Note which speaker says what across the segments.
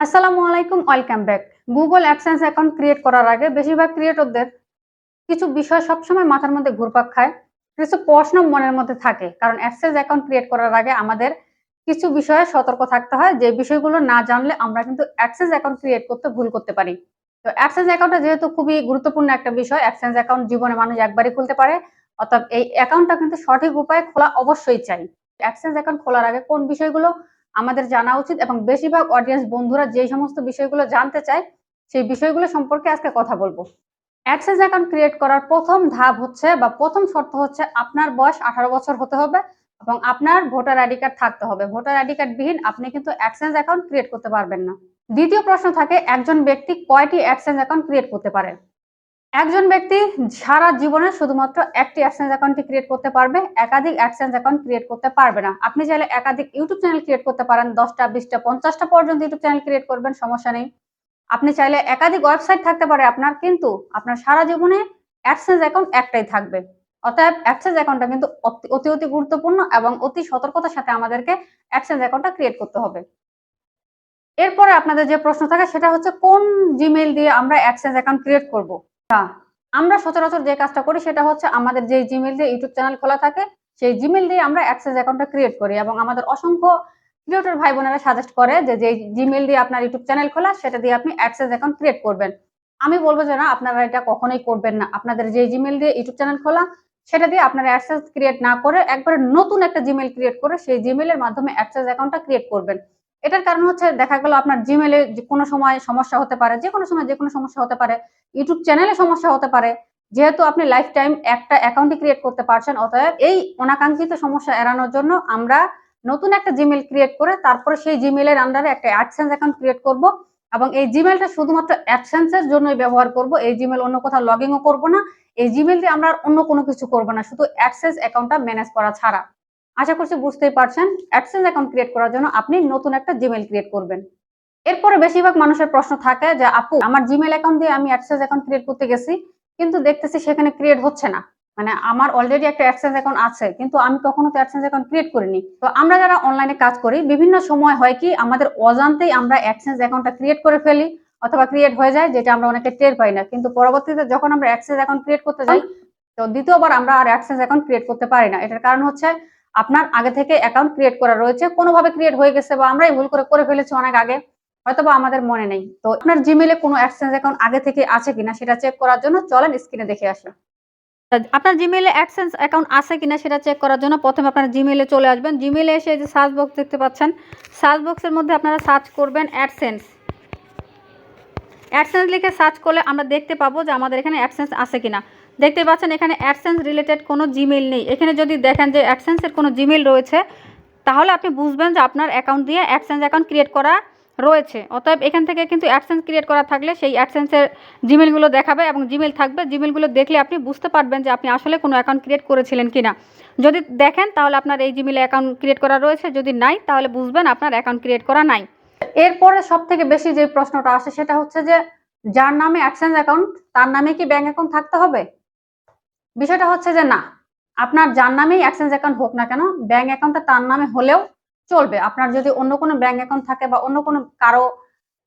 Speaker 1: আসসালামু আলাইকুম, welcome back. Google AdSense account create করার আগে বেশিরভাগ ক্রিয়েটরদের কিছু বিষয় সবসময় মাথার মধ্যে ঘুরপাক খায়, কিছু প্রশ্ন মনের মধ্যে থাকে। কারণ অ্যাডসেন্স অ্যাকাউন্ট ক্রিয়েট করার আগে আমাদের কিছু বিষয়ে সতর্ক থাকতে হয়, যে বিষয়গুলো না জানলে আমরা কিন্তু অ্যাডসেন্স অ্যাকাউন্ট ক্রিয়েট করতে ভুল করতে পারি। তো অ্যাডসেন্স অ্যাকাউন্টটা যেহেতু খুবই গুরুত্বপূর্ণ একটা বিষয়, অ্যাডসেন্স অ্যাকাউন্ট জীবনে মানুষ একবারই খুলতে পারে, অর্থাৎ এই অ্যাকাউন্টটা কিন্তু সঠিক উপায়ে খোলা অবশ্যই চাই। অ্যাডসেন্স অ্যাকাউন্ট খোলার আগে কোন বিষয়গুলো আমাদের জানা উচিত এবং বেশিরভাগ অডিয়েন্স বন্ধুরা যে সমস্ত বিষয়গুলো জানতে চায়, সেই বিষয়গুলো সম্পর্কে আজকে কথা বলব। অ্যাক্সেস অ্যাকাউন্ট ক্রিয়েট করার প্রথম ধাপ হচ্ছে বা প্রথম শর্ত হচ্ছে আপনার বয়স আঠারো বছর হতে হবে এবং আপনার ভোটার আইডি কার্ড থাকতে হবে। ভোটার আইডি কার্ড বিহীন আপনি কিন্তু অ্যাক্সেস অ্যাকাউন্ট ক্রিয়েট করতে পারবেন না। দ্বিতীয় প্রশ্ন থাকে, একজন ব্যক্তি কয়টি অ্যাক্সেস অ্যাকাউন্ট ক্রিয়েট করতে পারে একজন ব্যক্তি সারা জীবনে শুধুমাত্র একটি অ্যাক্সেন্স অ্যাকাউন্টটি ক্রিয়েট করতে পারবে, একাধিক অ্যাক্সেন্স অ্যাকাউন্ট ক্রিয়েট করতে পারবে না। আপনি চাইলে একাধিক ইউটিউব চ্যানেল ক্রিয়েট করতে পারেন, দশটা, বিশটা, পঞ্চাশটা পর্যন্ত ইউটিউব চ্যানেল ক্রিয়েট করবেন, সমস্যা নেই। আপনি চাইলে একাধিক ওয়েবসাইট থাকতে পারে আপনার, কিন্তু আপনার সারা জীবনে অ্যাক্সেন্স অ্যাকাউন্ট একটাই থাকবে। অতএব অ্যাক্সেস অ্যাকাউন্টটা কিন্তু অতি অতি গুরুত্বপূর্ণ এবং অতি সতর্কতার সাথে আমাদেরকে অ্যাক্সেন্স অ্যাকাউন্টটা ক্রিয়েট করতে হবে। এরপরে আপনাদের যে প্রশ্ন থাকে সেটা হচ্ছে, কোন জিমেইল দিয়ে আমরা অ্যাক্সেস অ্যাকাউন্ট ক্রিয়েট করব? আমরা সচরাচর যে কাজটা করি সেটা হচ্ছে আমাদের যে জিমেল দিয়ে ইউটিউব চ্যানেল খোলা থাকে, সেই জিমেল দিয়ে আমরা অ্যাক্সেস অ্যাকাউন্টটা ক্রিয়েট করি এবং আমাদের অসংখ্য ক্রিয়েটর ভাই বোনেরা সাজেস্ট করে যে যে জিমেল দিয়ে আপনার ইউটিউব চ্যানেল খোলা সেটা দিয়ে আপনি অ্যাক্সেস অ্যাকাউন্ট ক্রিয়েট করবেন। আমি বলব যে না, আপনারা এটা কখনোই করবেন না। আপনাদের যে জিমেল দিয়ে ইউটিউব চ্যানেল খোলা সেটা দিয়ে আপনারা অ্যাক্সেস ক্রিয়েট না করে একবারে নতুন একটা জিমেল ক্রিয়েট করে সেই জিমেলের মাধ্যমে অ্যাক্সেস অ্যাকাউন্টটা ক্রিয়েট করবেন। এটার কারণ হচ্ছে দেখা গেল আপনার জিমেলে কোনো সময় সমস্যা হতে পারে যে কোনো সময় যে কোনো সমস্যা হতে পারে ইউটিউব চ্যানেলে সমস্যা হতে পারে, যেহেতু আপনি লাইফ টাইম একটা অ্যাকাউন্টই ক্রিয়েট করতে পারছেন, অতএব এই অনাকাঙ্ক্ষিত সমস্যা এড়ানোর জন্য আমরা নতুন একটা জিমেল ক্রিয়েট করে তারপরে সেই জিমেলের আন্ডারে একটা অ্যাডসেন্স অ্যাকাউন্ট ক্রিয়েট করব এবং এই জিমেলটা শুধুমাত্র অ্যাডসেন্সের জন্যই ব্যবহার করব, এই জিমেল অন্য কোথাও লগ ইনও করব না, এই জিমেল দিয়ে আমরা অন্য কোনো কিছু করব না, শুধু অ্যাক্সেস অ্যাকাউন্টটা ম্যানেজ করা ছাড়া। আশা করছি বুঝতেই পারছেন। অ্যাডসেন্স অ্যাকাউন্ট ক্রিয়েট করার জন্য আপনি নতুন একটা জিমেল ক্রিয়েট করবেন। এরপরে বেশিরভাগ মানুষের প্রশ্ন থাকে যে, আপু, আমার জিমেল অ্যাকাউন্ট দিয়ে আমি অ্যাডসেন্স অ্যাকাউন্ট ক্রিয়েট করতে গেছি, কিন্তু দেখতেছি সেখানে ক্রিয়েট হচ্ছে না। মানে আমার অলরেডি একটা অ্যাডসেন্স অ্যাকাউন্ট আছে, কিন্তু আমি কখনো তো অ্যাডসেন্স অ্যাকাউন্ট ক্রিয়েট করিনি। তো আমরা যারা অনলাইনে কাজ করি, বিভিন্ন সময় হয় কি, আমাদের অজান্তেই আমরা অ্যাডসেন্স অ্যাকাউন্টটা ক্রিয়েট করে ফেলি, অথবা ক্রিয়েট হয়ে যায়, যেটা আমরা অনেকে টের পাই না। কিন্তু পরবর্তীতে যখন আমরা অ্যাক্সেস অ্যাকাউন্ট ক্রিয়েট করতে যাই, তো দ্বিতীয়বার আমরা আর অ্যাক্সেস অ্যাকাউন্ট ক্রিয়েট করতে পারি না। এটার কারণ হচ্ছে আপনার আগে থেকে অ্যাকাউন্ট ক্রিয়েট করা রয়েছে, কোনোভাবে ক্রিয়েট হয়ে গেছে বা আমরাই ভুল করে করে ফেলেছি অনেক আগে, হয়তোবা আমাদের মনে নেই। তো আপনার জিমেলে কোনো এক্সচেঞ্জ অ্যাকাউন্ট আগে থেকে আছে কিনা সেটা চেক করার জন্য চলেন স্ক্রিনে দেখে আসি। আপনার জিমেলে অ্যাডসেন্স অ্যাকাউন্ট আছে কিনা সেটা চেক করার জন্য প্রথমে আপনার জিমেলে চলে আসবেন। জিমেলে এসে যে সার্চ বক্স দেখতে পাচ্ছেন সার্চ বক্সের মধ্যে আপনারা সার্চ করবেন অ্যাডসেন্স অ্যাডসেন্স লিখে সার্চ করলে আমরা দেখতে পাবো যে আমাদের এখানে অ্যাডসেন্স আছে কিনা। দেখতে পাচ্ছেন এখানে অ্যাডসেন্স রিলেটেড কোনো জিমেল নেই। এখানে যদি দেখেন যে অ্যাডসেন্সের কোনো জিমেল রয়েছে, তাহলে আপনি বুঝবেন যে আপনার অ্যাকাউন্ট দিয়ে অ্যাডসেন্স অ্যাকাউন্ট ক্রিয়েট করা রয়েছে। অতএব এখান থেকে কিন্তু অ্যাডসেন্স ক্রিয়েট করা থাকলে সেই অ্যাডসেন্সের জিমেলগুলো দেখাবে এবং জিমেল থাকবে। জিমেলগুলো দেখলে আপনি বুঝতে পারবেন যে আপনি আসলে কোনো অ্যাকাউন্ট ক্রিয়েট করেছিলেন কি না যদি দেখেন, তাহলে আপনার এই জিমেলে অ্যাকাউন্ট ক্রিয়েট করা রয়েছে। যদি নাই, তাহলে বুঝবেন আপনার অ্যাকাউন্ট ক্রিয়েট করা নাই। এরপরে সব থেকে বেশি যে প্রশ্নটা আসে সেটা হচ্ছে যে, যার নামে অ্যাক্সেন্স অ্যাকাউন্ট তার নামে কি ব্যাংক অ্যাকাউন্ট থাকতে হবে? বিষয়টা হচ্ছে যে না, আপনার যার নামেই অ্যাক্সেন্স অ্যাকাউন্ট হোক না কেন ব্যাংক অ্যাকাউন্টটা তার নামে হলেও চলবে। আপনার যদি অন্য কোনো ব্যাংক অ্যাকাউন্ট থাকে বা অন্য কোনো কারও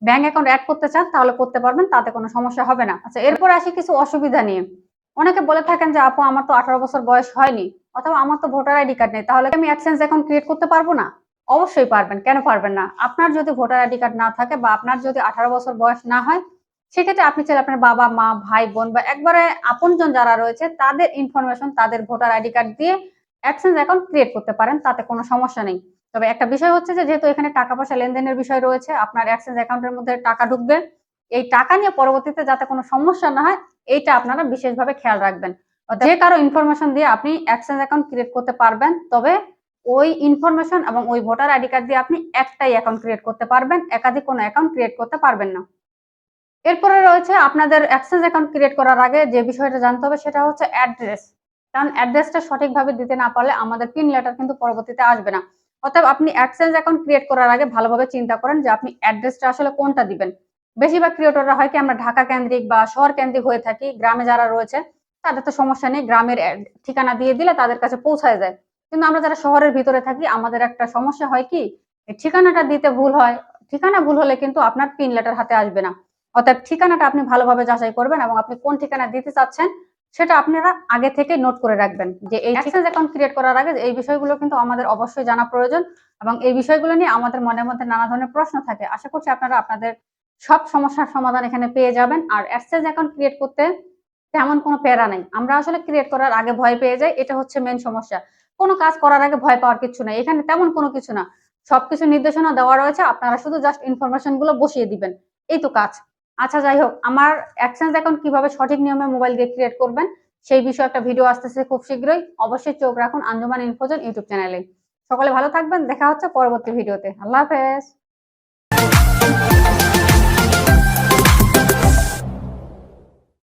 Speaker 1: ব্যাংক অ্যাকাউন্ট অ্যাড করতে চান, তাহলে করতে পারবেন, তাতে কোনো সমস্যা হবে না। আচ্ছা এরপর আসি কিছু অসুবিধা নিয়ে। অনেকে বলে থাকেন যে, আপু, আমার তো আঠারো বছর বয়স হয়নি, অথবা আমার তো ভোটার আইডি কার্ড নেই, তাহলে আমি অ্যাডসেন্স অ্যাকাউন্ট ক্রিয়েট করতে পারব না? অবশ্যই পারবেন। কেন পারবেন না? আপনার যদি ভোটার আইডি কার্ড না থাকে বা আপনার যদি আঠারো বছর বয়স না হয়, সেক্ষেত্রে আপনি চাইলে আপনার বাবা, মা, ভাই, বোন বা একবারে আপনজন যারা রয়েছে, তাদের ইনফরমেশন তাদের ভোটার আইডি কার্ড দিয়ে অ্যাডসেন্স অ্যাকাউন্ট ক্রিয়েট করতে পারেন, তাতে কোনো সমস্যা নেই। তবে একটা বিষয় হচ্ছে যে, যেহেতু এখানে টাকা পয়সা লেনদেনের বিষয় রয়েছে, আপনার অ্যাক্সেস অ্যাকাউন্টের মধ্যে টাকা ঢুকবে, এই টাকা নিয়ে পরবর্তীতে যাতে কোনো সমস্যা না হয়, এইটা আপনারা বিশেষভাবে খেয়াল রাখবেন। যে কারও ইনফরমেশন দিয়ে আপনি অ্যাক্সেস অ্যাকাউন্ট ক্রিয়েট করতে পারবেন, তবে ওই ইনফরমেশন এবং ওই ভোটার আইডি কার্ড দিয়ে আপনি একটাই অ্যাকাউন্ট ক্রিয়েট করতে পারবেন, একাধিক কোনো অ্যাকাউন্ট ক্রিয়েট করতে পারবেন না। এরপরে রয়েছে আপনাদের অ্যাক্সেস অ্যাকাউন্ট ক্রিয়েট করার আগে যে বিষয়টা জানতে হবে সেটা হচ্ছে অ্যাড্রেস কারণ অ্যাড্রেসটা সঠিকভাবে দিতে না পারলে আমাদের পিন লেটার কিন্তু পরবর্তীতে আসবে না। অতএব আপনি অ্যাডসেন্স অ্যাকাউন্ট ক্রিয়েট করার আগে ভালোভাবে চিন্তা করেন যে আপনি অ্যাড্রেসটা আসলে কোনটা দিবেন। বেশিরভাগ ক্রিয়েটররা হয় কি, আমরা ঢাকা কেন্দ্রিক বা শহর কেন্দ্রিক হয়ে থাকি, গ্রামে যারা রয়েছে, তাদের তো সমস্যা নেই, গ্রামের ঠিকানা দিয়ে দিলে তাদের কাছে পৌঁছায় যায়। কিন্তু আমরা যারা শহরের ভিতরে থাকি আমাদের একটা সমস্যা হয় কি ঠিকানাটা দিতে ভুল হয়। ঠিকানা ভুল হলে কিন্তু আপনার পিন লেটার হাতে আসবে না। অর্থাৎ ঠিকানাটা আপনি ভালোভাবে যাচাই করবেন এবং আপনি কোন ঠিকানা দিতে চাচ্ছেন সেটা আপনারা আগে থেকে নোট করে রাখবেন যে এই এক্সচেঞ্জ অ্যাকাউন্ট ক্রিয়েট করার আগে এই বিষয়গুলো কিন্তু আমাদের অবশ্যই জানা প্রয়োজন এবং এই বিষয়গুলো নিয়ে আমাদের মনের মধ্যে নানা ধরনের প্রশ্ন থাকে। আশা করছি আপনারা আপনাদের সব সমস্যার সমাধান এখানে পেয়ে যাবেন। আর এক্সচেঞ্জ অ্যাকাউন্ট ক্রিয়েট করতে তেমন কোনো প্যারা নেই। আমরা আসলে ক্রিয়েট করার আগে ভয় পেয়ে যাই এটা হচ্ছে মেন সমস্যা। কোনো কাজ করার আগে ভয় পাওয়ার কিছু নাই। এখানে তেমন কোনো কিছু না। সবকিছু নির্দেশনা দেওয়া রয়েছে। আপনারা শুধু জাস্ট ইনফরমেশনগুলো বসিয়ে দিবেন। এই তো কাজ। আচ্ছা যাই হোক, আমার এক্সচেঞ্জ অ্যাকাউন্ট কীভাবে সঠিক নিয়মে মোবাইল দিয়ে ক্রিয়েট করবেন, সেই বিষয়ে একটা ভিডিও আসতেছে খুব শীঘ্রই। অবশ্যই চোখ রাখুন। আঞ্জুমান ইনফোজন ইউটিউব চ্যানেলে সকলে ভালো থাকবেন। দেখা হচ্ছে পরবর্তী ভিডিওতে আল্লাহ হাফেজ।